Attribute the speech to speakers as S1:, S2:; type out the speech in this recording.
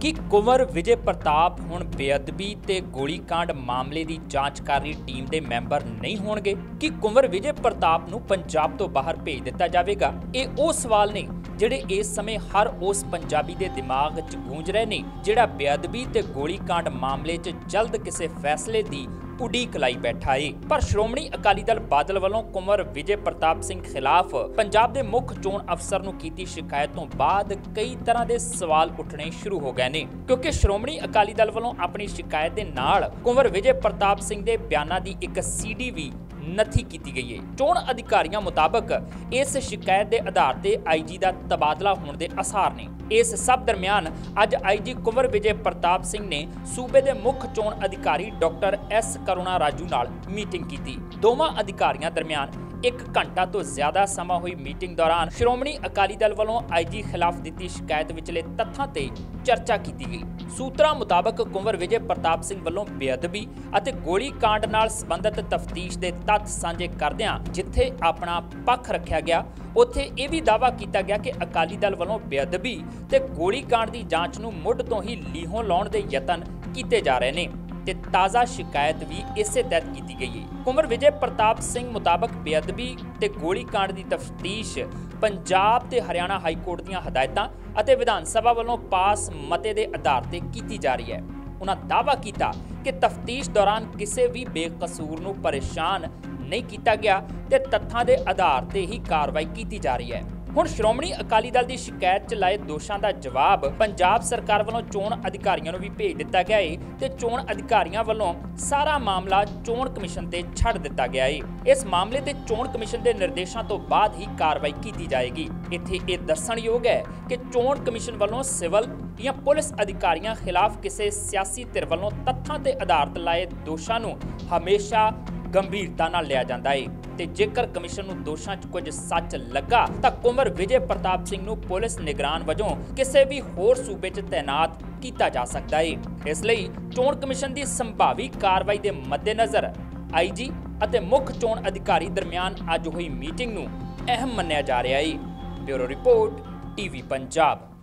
S1: ਕਿ ਕੁਮਰ ਵਿਜੇ ਪ੍ਰਤਾਪ ਹੁਣ ਬੇਅਦਬੀ ਤੇ ਗੋਲੀकांड ਮਾਮਲੇ ਦੀ ਜਾਂਚ ਕਰ ਰਹੀ ਟੀਮ ਦੇ ਮੈਂਬਰ ਨਹੀਂ ਹੋਣਗੇ? ਕਿ ਕੁਮਰ ਵਿਜੇ ਪ੍ਰਤਾਪ ਨੂੰ ਪੰਜਾਬ ਤੋਂ ਬਾਹਰ ਭੇਜ ਦਿੱਤਾ ਜਾਵੇਗਾ? ਇਹ ਉਹ ਸਵਾਲ ਨੇ ਜਿਹੜੇ ਇਸ ਸਮੇਂ ਹਰ ਉਸ ਪੰਜਾਬੀ ਦੇ ਦਿਮਾਗ 'ਚ ਗੂੰਜ ਰਹੇ ਨੇ, ਜਿਹੜਾ ਬੇਅਦਬੀ ਤੇ ਗੋਲੀकांड ਮਾਮਲੇ 'ਚ ਜਲਦ ਕਿਸੇ ਫੈਸਲੇ ਦੀ ਉਡੀਕ ਲਈ ਬੈਠਾ ਏ। ਪਰ ਸ਼੍ਰੋਮਣੀ ਅਕਾਲੀ ਦਲ ਬਾਦਲ ਵੱਲੋਂ ਕੁੰਵਰ ਵਿਜੇ ਪ੍ਰਤਾਪ ਸਿੰਘ ਖਿਲਾਫ ਪੰਜਾਬ ਦੇ ਮੁੱਖ ਚੋਣ ਅਫਸਰ ਨੂੰ ਕੀਤੀ ਸ਼ਿਕਾਇਤ ਤੋਂ ਬਾਅਦ ਕਈ ਤਰ੍ਹਾਂ ਦੇ ਸਵਾਲ ਉੱਠਣੇ ਸ਼ੁਰੂ ਹੋ ਗਏ ਨੇ। ਕਿਉਂਕਿ ਸ਼੍ਰੋਮਣੀ ਅਕਾਲੀ ਦਲ ਵੱਲੋਂ ਆਪਣੀ ਸ਼ਿਕਾਇਤ ਦੇ ਨਾਲ ਕੁੰਵਰ ਵਿਜੇ ਪ੍ਰਤਾਪ ਸਿੰਘ ਦੇ ਬਿਆਨਾਂ ਦੀ ਇੱਕ ਸੀਡੀ ਵੀ ਨਥੀ ਕੀਤੀ ਗਈ ਹੈ। ਚੋਣ ਅਧਿਕਾਰੀਆਂ ਮੁਤਾਬਕ ਇਸ ਸ਼ਿਕਾਇਤ ਦੇ ਆਧਾਰ ਤੇ ਆਈਜੀ ਦਾ ਤਬਾਦਲਾ ਹੋਣ ਦੇ ਅਸਾਰ ਨੇ। ਇਸ ਸਭ ਦਰਮਿਆਨ ਅੱਜ ਆਈਜੀ ਕੁੰਵਰ ਵਿਜੇ ਪ੍ਰਤਾਪ ਸਿੰਘ ਨੇ ਸੂਬੇ ਦੇ ਮੁੱਖ ਚੋਣ ਅਧਿਕਾਰੀ ਡਾਕਟਰ ਐਸ ਕਰੁਣਾ ਰਾਜੂ ਨਾਲ ਮੀਟਿੰਗ ਕੀਤੀ। ਦੋਵਾਂ ਅਧਿਕਾਰੀਆਂ ਦਰਮਿਆਨ ਇੱਕ ਘੰਟਾ ਤੋਂ ਜ਼ਿਆਦਾ ਸਮਾਂ ਹੋਈ ਮੀਟਿੰਗ ਦੌਰਾਨ ਸ਼੍ਰੋਮਣੀ ਅਕਾਲੀ ਦਲ ਵੱਲੋਂ ਆਈਜੀ ਖਿਲਾਫ ਦਿੱਤੀ ਸ਼ਿਕਾਇਤ ਵਿਚਲੇ ਤੱਥਾਂ ਤੇ ਚਰਚਾ ਕੀਤੀ ਗਈ। ਸੂਤਰਾਂ ਮੁਤਾਬਕ ਕੁੰਵਰ ਵਿਜੇ ਪ੍ਰਤਾਪ ਸਿੰਘ ਵੱਲੋਂ ਬੇਅਦਬੀ ਅਤੇ ਗੋਲੀ ਕਾਂਡ ਨਾਲ ਸੰਬੰਧਿਤ ਤਫਤੀਸ਼ ਦੇ ਤੱਥ ਸਾਂਝੇ ਕਰਦਿਆਂ ਜਿੱਥੇ ਆਪਣਾ ਪੱਖ ਰੱਖਿਆ ਗਿਆ, ਉੱਥੇ ਇਹ ਵੀ ਦਾਅਵਾ ਕੀਤਾ ਗਿਆ ਕਿ ਅਕਾਲੀ ਦਲ ਵੱਲੋਂ ਬੇਅਦਬੀ ਤੇ ਗੋਲੀ ਕਾਂਡ ਦੀ ਜਾਂਚ ਨੂੰ ਮੁੱਢ ਤੋਂ ਹੀ ਲੀਹੋਂ ਲਾਉਣ ਦੇ ਯਤਨ ਕੀਤੇ ਜਾ ਰਹੇ ਨੇ। ਤੇ ਤਾਜ਼ਾ ਸ਼ਿਕਾਇਤ ਵੀ ਇਸੇ ਤਹਿਤ ਕੀਤੀ ਗਈ ਹੈ। ਕੁਮਰ ਵਿਜੇ ਪ੍ਰਤਾਪ ਸਿੰਘ ਮੁਤਾਬਕ ਬੇਅਦਬੀ ਤੇ ਗੋਲੀकांड ਦੀ ਤਫਤੀਸ਼ ਪੰਜਾਬ ਤੇ ਹਰਿਆਣਾ ਹਾਈ ਕੋਰਟ ਦੀਆਂ ਹਦਾਇਤਾਂ ਅਤੇ ਵਿਧਾਨ ਸਭਾ ਵੱਲੋਂ ਪਾਸ ਮਤੇ ਦੇ ਆਧਾਰ ਤੇ ਕੀਤੀ ਜਾ ਰਹੀ ਹੈ। ਉਹਨਾਂ ਦਾਅਵਾ ਕੀਤਾ ਕਿ ਤਫਤੀਸ਼ ਦੌਰਾਨ ਕਿਸੇ ਵੀ ਬੇਕਸੂਰ ਨੂੰ ਪਰੇਸ਼ਾਨ ਨਹੀਂ ਕੀਤਾ ਗਿਆ ਤੇ ਤੱਥਾਂ ਦੇ ਆਧਾਰ ਤੇ ਹੀ ਕਾਰਵਾਈ ਕੀਤੀ ਜਾ ਰਹੀ ਹੈ। ਹੁਣ ਸ਼੍ਰੋਮਣੀ ਅਕਾਲੀ ਦਲ ਦੀ ਸ਼ਿਕਾਇਤ 'ਚ ਲਾਏ ਦੋਸ਼ਾਂ ਦਾ ਜਵਾਬ ਪੰਜਾਬ ਸਰਕਾਰ ਵੱਲੋਂ ਚੋਣ ਅਧਿਕਾਰੀਆਂ ਨੂੰ ਵੀ ਭੇਜ ਦਿੱਤਾ ਗਿਆ ਏ ਤੇ ਚੋਣ ਅਧਿਕਾਰੀਆਂ ਵੱਲੋਂ ਸਾਰਾ ਮਾਮਲਾ ਚੋਣ ਕਮਿਸ਼ਨ ਤੇ ਛੱਡ ਦਿੱਤਾ ਗਿਆ ਏ। ਇਸ ਮਾਮਲੇ ਤੇ ਚੋਣ ਕਮਿਸ਼ਨ ਦੇ ਨਿਰਦੇਸ਼ਾਂ ਤੋਂ ਬਾਅਦ ਹੀ ਕਾਰਵਾਈ ਕੀਤੀ ਜਾਏਗੀ। ਇੱਥੇ ਇਹ ਦੱਸਣਯੋਗ ਹੈ ਕਿ ਚੋਣ ਕਮਿਸ਼ਨ ਵੱਲੋਂ ਸਿਵਲ ਜਾਂ ਪੁਲਿਸ ਅਧਿਕਾਰੀਆਂ ਖਿਲਾਫ ਕਿਸੇ ਸਿਆਸੀ ਧਿਰ ਵੱਲੋਂ ਤੱਥਾਂ ਤੇ ਆਧਾਰਿਤ ਲਾਏ ਦੋਸ਼ਾਂ ਨੂੰ ਹਮੇਸ਼ਾ ਗੰਭੀਰਤਾ ਨਾਲ ਲਿਆ ਜਾਂਦਾ ਹੈ ਤੇ ਜੇਕਰ ਕਮਿਸ਼ਨ ਨੂੰ ਦੋਸ਼ਾਂ 'ਚ ਕੁਝ ਸੱਚ ਲੱਗਾ, ਤਾਂ ਕੁਮਰ ਵਿਜੇ ਪ੍ਰਤਾਪ ਸਿੰਘ ਨੂੰ ਪੁਲਿਸ ਨਿਗਰਾਨ ਵਜੋਂ ਕਿਸੇ ਵੀ ਹੋਰ ਸੂਬੇ 'ਚ ਤਾਇਨਾਤ ਕੀਤਾ ਜਾ ਸਕਦਾ ਹੈ ਇਸ ਲਈ ਚੋਣ ਕਮਿਸ਼ਨ ਦੀ ਸੰਭਾਵੀ ਕਾਰਵਾਈ ਦੇ ਮੱਦੇਨਜ਼ਰ ਆਈਜੀ ਅਤੇ ਮੁੱਖ ਚੋਣ ਅਧਿਕਾਰੀ ਦਰਮਿਆਨ ਅੱਜ ਹੋਈ ਮੀਟਿੰਗ ਨੂੰ ਅਹਿਮ ਮੰਨਿਆ ਜਾ ਰਿਹਾ ਹੈ ਬਿਊਰੋ ਰਿਪੋਰਟ ਟੀਵੀ ਪੰਜਾਬ।